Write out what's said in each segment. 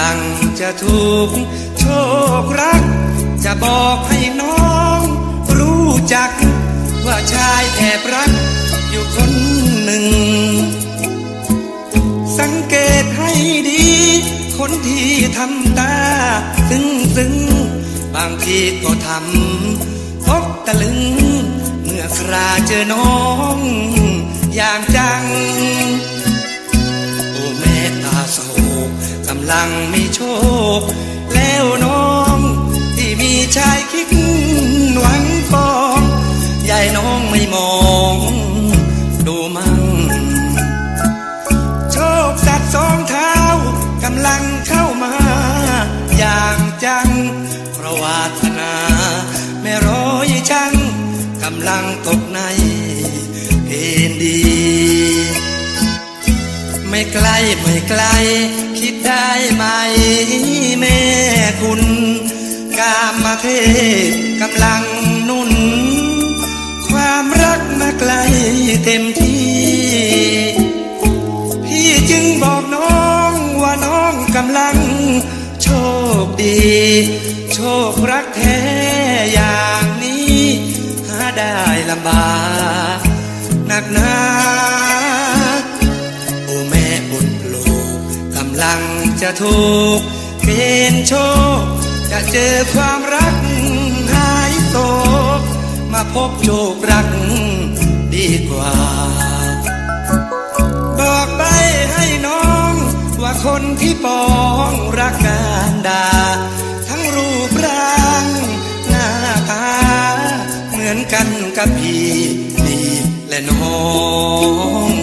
ลังจะถูกโชครัก จะบอกให้น้อง รู้จัก ว่าชายแอบรัก อยู่คนหนึ่ง สังเกตให้ดี คนที่ทำตา ซึ้งซึ้งบางทีก็ทำพบตะลึง เมื่อคราเจอน้อง อย่างจัง กำลังมีโชค แล้วน้องที่มีชายคิด ไม่ไกลไม่ไกล คิดได้ไหมแม่คุณ กามาเทพกำลังนุ่น ความรักมาไกลเต็มที่ พี่จึงบอกน้องว่าน้องกำลัง โชคดี โชครักแท้อย่างนี้ หาได้ลำบากหนักหนา กำลังจะถูกเป็นโชค จะเจอความรักหายโศกมาพบโชครักดีกว่า บอกไปให้น้อง ว่าคนที่ปองรักการดา ทั้งรูปร่างหน้าตา เหมือนกันกับพี่นี่และน้อง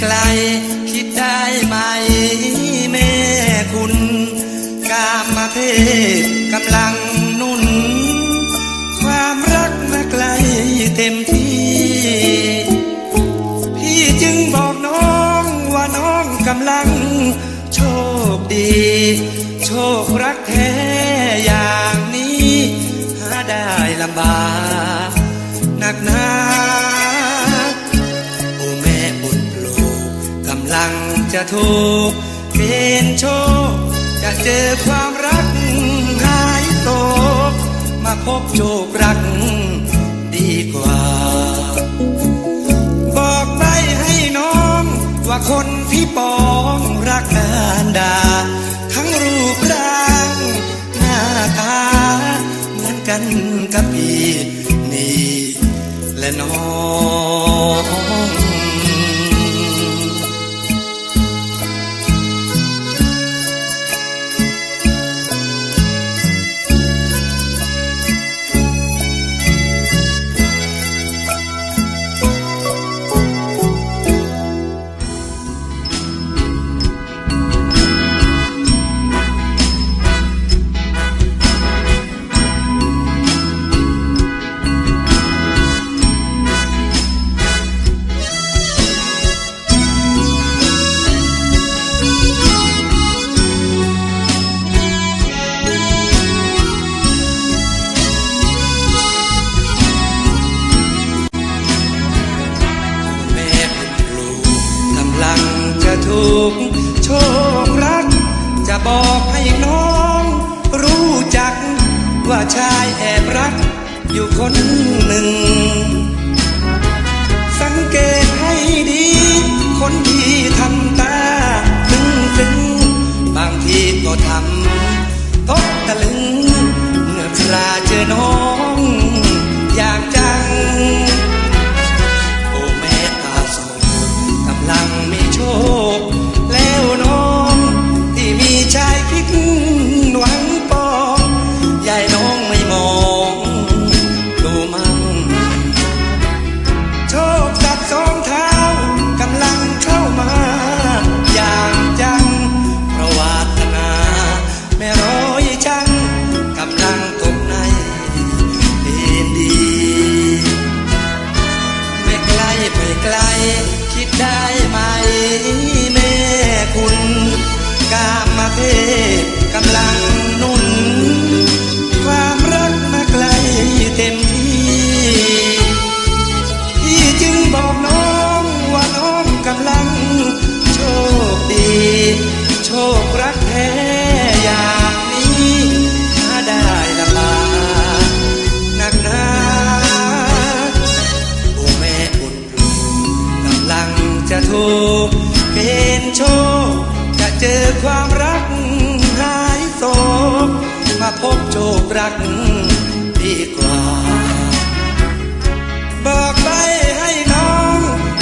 ไกล คิดได้ไหมแม่คุณ กามาเทพกำลังนุ่น ความรักมาไกลเต็มที่ พี่จึงบอกน้องว่าน้องกำลัง โชคดี โชครักแท้อย่างนี้ หาได้ลำบากหนักหนา จะถูกเป็นโชค จะเจอความรักหายโศกมาพบโชครักดีกว่า บอกไปให้น้อง ว่าคนที่ปองรักนานดา ทั้งรูปร่างหน้าตาเหมือนกันกับพี่นี่และน้อง คนหนึ่ง รักดีกว่า บอกไปให้น้อง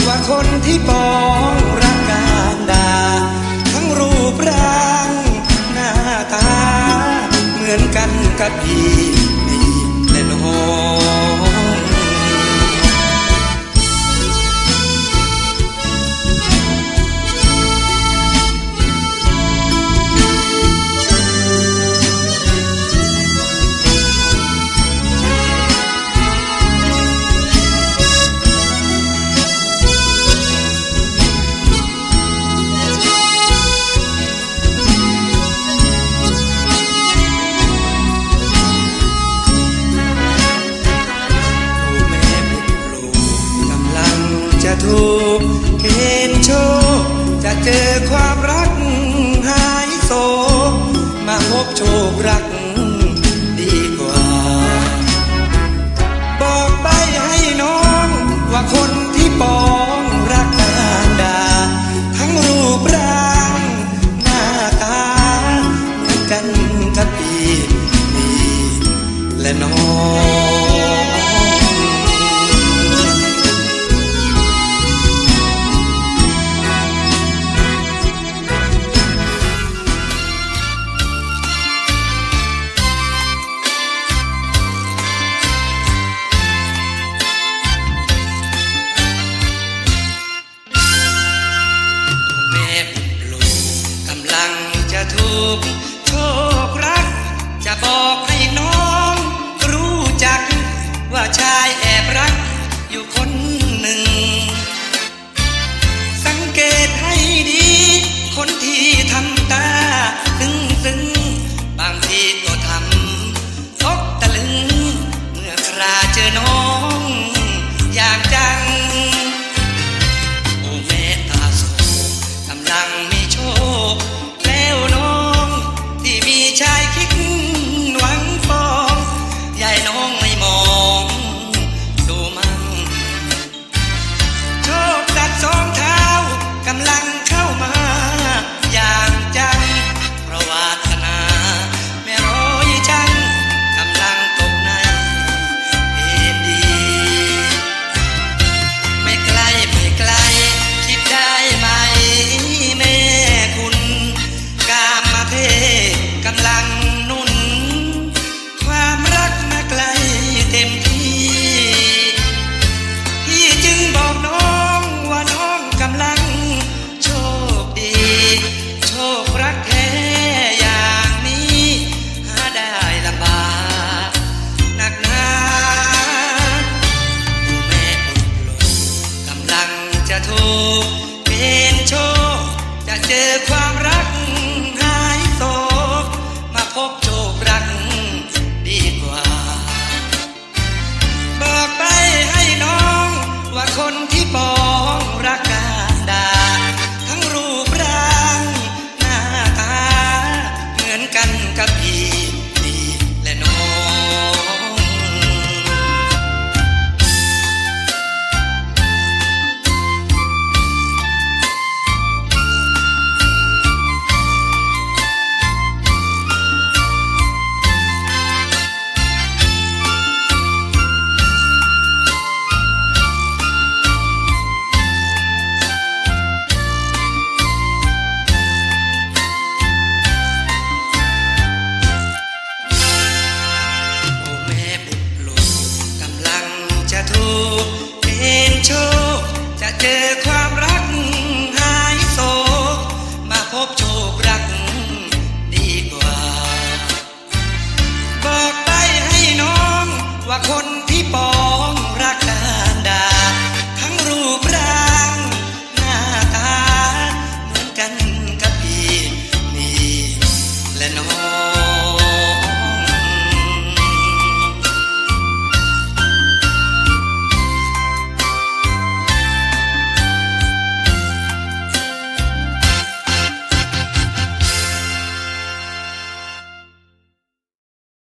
ว่าคนที่ปองรักการดาทั้งรูปร่างหน้าตา เหมือนกันกับพี่ กรักดีกว่า บอกไปให้น้องว่าคนที่ปอ talk em cho cha chơi